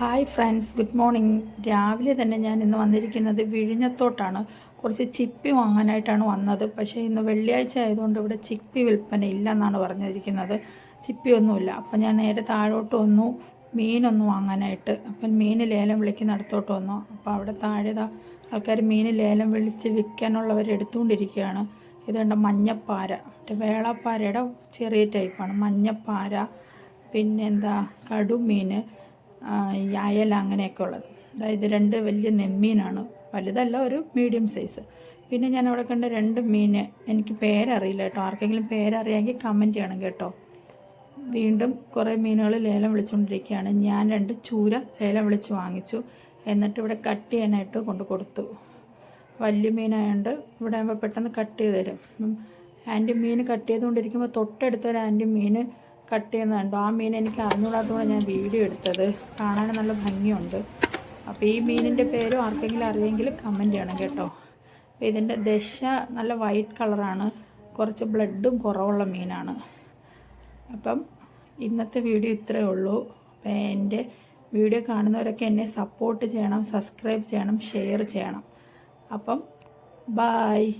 Hi friends good morning രാവിലെ തന്നെ ഞാൻ ഇന്ന് വന്നിരിക്കുന്നത് വിഴിഞ്ഞത്തോട്ടാണ്. കുറച്ച് ചിപ്പി വാങ്ങാനായിട്ടാണ് വന്നത്. പക്ഷേ ഇന്ന് വെള്ളിയാഴ്ച ആയതുകൊണ്ട് ഇവിടെ ചിപ്പി വിൽപ്പന ഇല്ല എന്നാണ് പറഞ്ഞിരിക്കുന്നത്. ചിപ്പി ഒന്നുമില്ല അപ്പം ഞാൻ നേരെ താഴോട്ട് വന്നു. മീനൊന്ന് വാങ്ങാനായിട്ട്. അപ്പം മീൻ ലേലം വിളിക്കുന്ന അടുത്തോട്ട് വന്നു. അപ്പോൾ അവിടെ താഴെ ആൾക്കാർ മീൻ ലേലം വിളിച്ച് വിൽക്കാനുള്ളവർ എടുത്തുകൊണ്ടിരിക്കുകയാണ്. ഇത് കണ്ട? മഞ്ഞപ്പാര. മറ്റേ വേളപ്പാരയുടെ ചെറിയ ടൈപ്പാണ് മഞ്ഞപ്പാര. പിന്നെന്താ? കടുമീൻ. ഈ അയല അങ്ങനെയൊക്കെ ഉള്ളത്. അതായത് രണ്ട് വലിയ നെമ്മീനാണ്. വലുതല്ല ഒരു മീഡിയം സൈസ്. പിന്നെ ഞാൻ അവിടെ കണ്ട രണ്ട് മീൻ എനിക്ക് പേരറിയില്ല കേട്ടോ. ആർക്കെങ്കിലും പേരറിയാമെങ്കിൽ കമന്റ് ചെയ്യണം കേട്ടോ. വീണ്ടും കുറേ മീനുകൾ ലേലം വിളിച്ചുകൊണ്ടിരിക്കുകയാണ്. ഞാൻ രണ്ട് ചൂര ലേലം വിളിച്ച് വാങ്ങിച്ചു. എന്നിട്ട് ഇവിടെ കട്ട് ചെയ്യാനായിട്ട് കൊണ്ട് കൊടുത്തു. വലിയ മീനായതുകൊണ്ട് ഇവിടെ ആകുമ്പോൾ പെട്ടെന്ന് കട്ട് ചെയ്ത് തരും. ആന്റി മീൻ കട്ട് ചെയ്തുകൊണ്ടിരിക്കുമ്പോൾ തൊട്ടടുത്തൊരു ആന്റി മീൻ കട്ട് ചെയ്യുന്നത് കണ്ടോ. ആ മീൻ എനിക്ക് അറിഞ്ഞുകൂടാത്തതുകൊണ്ട് ഞാൻ വീഡിയോ എടുത്തത്. കാണാൻ നല്ല ഭംഗിയുണ്ട്. അപ്പോൾ ഈ മീനിന്റെ പേരും ആർക്കെങ്കിലും അറിയെങ്കിൽ കമന്റ് ചെയ്യണം കേട്ടോ. അപ്പോൾ ഇതിന്റെ ദശ നല്ല വൈറ്റ് കളറാണ് കുറച്ച് ബ്ലഡും കുറവുള്ള മീനാണ്. അപ്പം ഇന്നത്തെ വീഡിയോ ഇത്രയേ ഉള്ളൂ. അപ്പം എന്റെ വീഡിയോ കാണുന്നവരൊക്കെ എന്നെ സപ്പോർട്ട് ചെയ്യണം സബ്സ്ക്രൈബ് ചെയ്യണം ഷെയർ ചെയ്യണം. അപ്പം ബായ്